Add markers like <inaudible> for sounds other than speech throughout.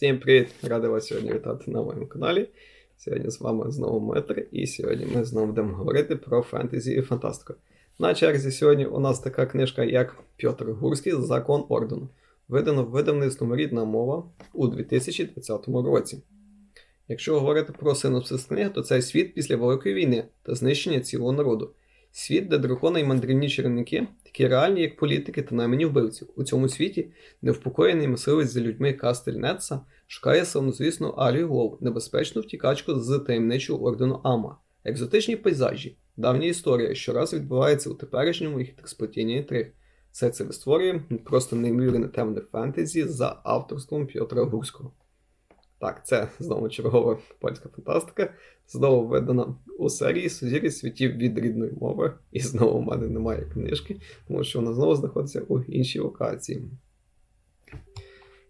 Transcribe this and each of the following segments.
Всім привіт! Радий вас сьогодні вітати на моєму каналі. Сьогодні з вами знову Метр, і сьогодні ми знову будемо говорити про фентезі і фантастику. На черзі сьогодні у нас така книжка, як Пьотр Гурський Закон Ордену. Видано видавництвом рідна мова у 2020 році. Якщо говорити про синопсис книги, то це світ після Великої війни та знищення цілого народу. Світ, де дракони і мандрівні чарівники, такі реальні, як політики та наймені вбивці. У цьому світі невпокоєний мисливець за людьми Кастель Нетса шукає славнозвісну Алію Лоу, небезпечну втікачку з таємничого ордену Ама, екзотичні пейзажі, давня історія, що раз відбувається у теперішньому і хитросплетінні інтриг. Все це створює просто неймовірне темне фентезі за авторством П'ятра Гурського. Так, це знову чергова польська фантастика. Знову видана у серії Сузір'я світів від рідної мови. І знову в мене немає книжки, тому що вона знову знаходиться у іншій локації.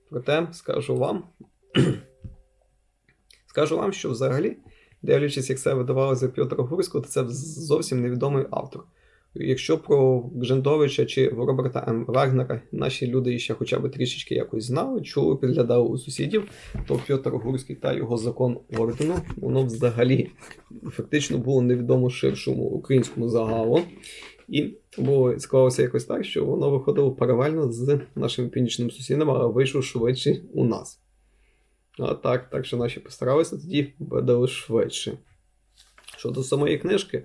Проте скажу вам, <clears throat> скажу вам, що взагалі, дивлячись, як це видавалося П'ятра Гурського, то це зовсім невідомий автор. Якщо про Гжендовича чи Роберта М. Вагнера наші люди ще хоча б трішечки якось знали, чули, підглядали у сусідів, то Пьотр Гурський та його закон ордену, воно взагалі фактично було невідомо ширшому українському загалу. І було склалося якось так, що воно виходило паралельно з нашими північними сусідами, але вийшло швидше у нас. А так, так що наші постаралися тоді видали швидше. Щодо самої книжки,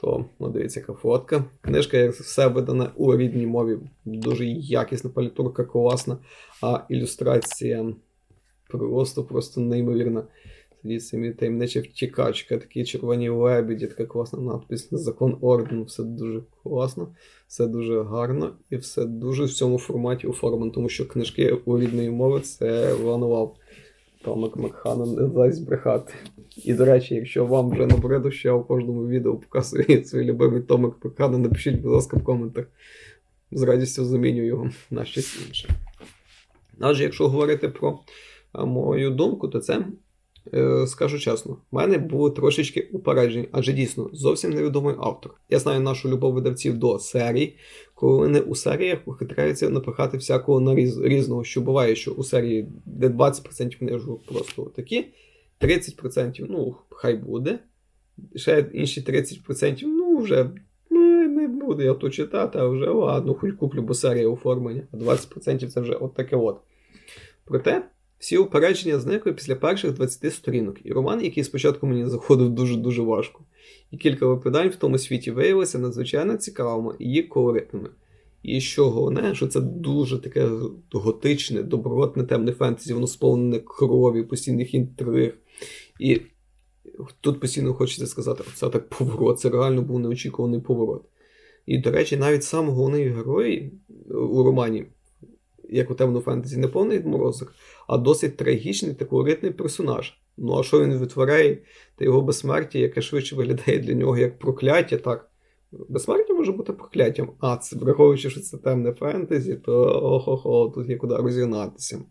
то ну, дивіться, яка фотка. Книжка, як все видана у рідній мові, дуже якісна палітурка, класна, а ілюстрація просто-просто неймовірна. Тоді самі таємнича втікачка, такі червоні лебіді, така класна надпись Закон ордену. Все дуже класно, все дуже гарно і все дуже в цьому форматі оформлено, тому що книжки у рідної мови це ванував. Томик Макхана не дасть брехати. І, до речі, якщо вам вже набриду, що я в кожному відео показую <laughs> свій любимий Томик Макхана, напишіть, будь ласка, в коментах. З радістю заміню його на щось інше. Адже якщо говорити про мою думку, то це, е, скажу чесно, в мене було трошечки упередження, адже дійсно зовсім невідомий автор. Я знаю нашу любов видавців до серій, коли вони у серіях ухитряються напихати всякого наріз, різного, що буває, що у серії де 20% книжок просто такі, 30%, ну, хай буде. Ще інші 30%, ну, вже ну, не буду я то читати, а вже ладно, хоч куплю, бо серія оформлення, а 20% це вже от таке от. Проте. Всі упередження зникли після перших 20 сторінок, і роман, який спочатку мені заходив дуже-дуже важко. І кілька випадань в тому світі виявилися надзвичайно цікавими і її колоритними. І що головне, що це дуже таке готичне, добротне темне фентезі, воно сповнене крові, постійних інтриг. І тут постійно хочеться сказати, це так поворот, це реально був неочікуваний поворот. І, до речі, навіть сам головний герой у романі як у темну фентезі, не повний морозок, а досить трагічний та колоритний персонаж. Ну а що він витворяє, та його безсмертя, яке швидше виглядає для нього як прокляття, так. Безсмертя може бути прокляттям, а це враховуючи, що це темне фентезі, то охо-хо, тут є куди розігнатися.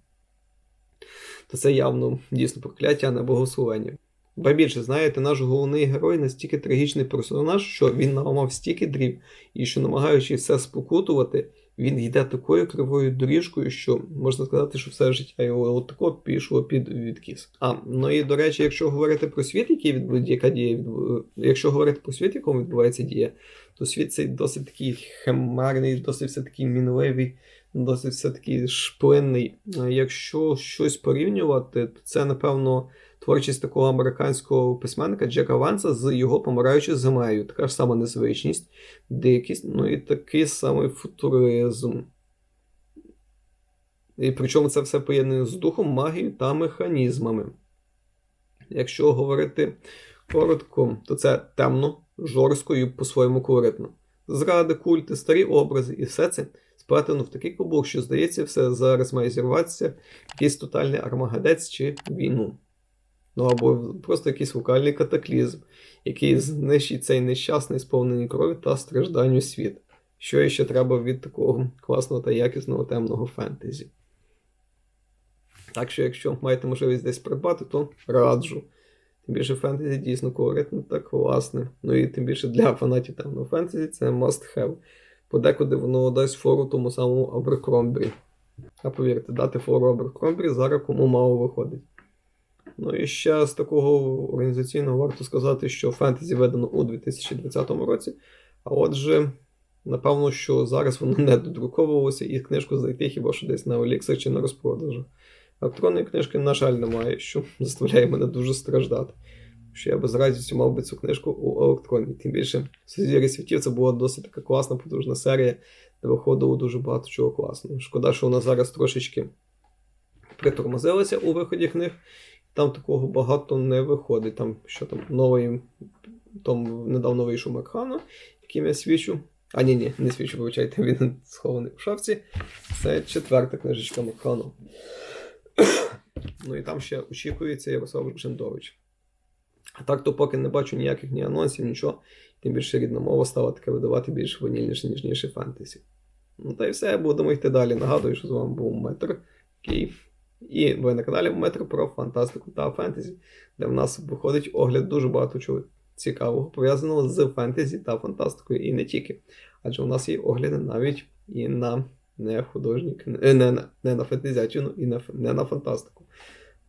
То це явно дійсно прокляття, а не богословення. Ба більше, знаєте, наш головний герой настільки трагічний персонаж, що він наламав стільки дрів, і що, намагаючись все спокутувати, він йде такою кривою доріжкою, що можна сказати, що все життя його отако пішло під відкіс. А ну і до речі, якщо говорити про світ, який відбув, яка дія відбув, якщо говорити про світ, якому відбувається дія, то світ цей досить такий химерний, досить все такий мінливий, досить все такий шплинний. Якщо щось порівнювати, то це напевно. Творчість такого американського письменника Джека Ванса з його помираючою землею. Така ж сама незвичність, дикість, ну і такий самий футуризм. І причому це все поєднує з духом, магією та механізмами. Якщо говорити коротко, то це темно, жорстко і по-своєму колоритно. Зради, культи, старі образи, і все це сплетено в такий клубок, що здається, все зараз має зірватися якийсь тотальний армагадець чи війну. Ну або просто якийсь локальний катаклізм, який знищить цей нещасний сповнений крові та стражданню світ. Що ще треба від такого класного та якісного темного фентезі. Так що, якщо маєте можливість десь придбати, то раджу. Тим більше фентезі дійсно колоритне та класне. Ну і тим більше для фанатів темного фентезі це must have. Подекуди воно дасть фору тому самому Абракромбрі. А повірте, дати фору Аберкромбрі зараз кому мало виходить. Ну і ще з такого організаційного варто сказати, що фентезі видано у 2020 році. А отже, напевно, що зараз воно не додруковувалося, і книжку знайти хіба що десь на Оліксах чи на розпродажу. Електронної книжки, на жаль, немає, що <laughs> заставляє мене дуже страждати. Що я би з радістю мав би цю книжку у електронній. Тим більше Сузір'я світів це була досить така класна, потужна серія, де виходило дуже багато чого класного. Шкода, що вона зараз трошечки притормозилася у виході книг. Там такого багато не виходить. Там що там новий, там недавно вийшов Макхана, яким я свічу. А ні, ні, не свічу, вибачайте, він схований у шафці. Це четверта книжечка Макхану. ну і там ще очікується Ярослав Жендович. А так то поки не бачу ніяких ні анонсів, нічого. Тим більше рідна мова стала таке видавати більш ванільніше, ніжніше фентезі. Ну та й все, будемо йти далі. Нагадую, що з вами був Метр Київ. І ви на каналі Метро про фантастику та фентезі, де в нас виходить огляд дуже багато чого цікавого, пов'язаного з фентезі та фантастикою, і не тільки. Адже у нас є огляди навіть і на не художні кни- е, не, не на фентезячину, і на, не на фантастику.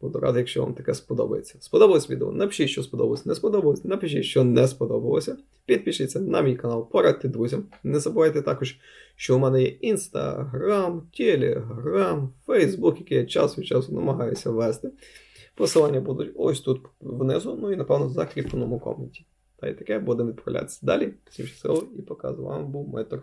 Буду радий, якщо вам таке сподобається. Сподобалось відео? Напишіть, що сподобалось, не сподобалось. Напишіть, що не сподобалося. Підпишіться на мій канал, порадьте друзям. Не забувайте також, що у мене є інстаграм, телеграм, фейсбук, який я час від часу намагаюся вести. Посилання будуть ось тут внизу, ну і напевно в закріпленому коменті. Та й таке будемо відправлятися далі. Всім щасливо і пока з вами був Метр.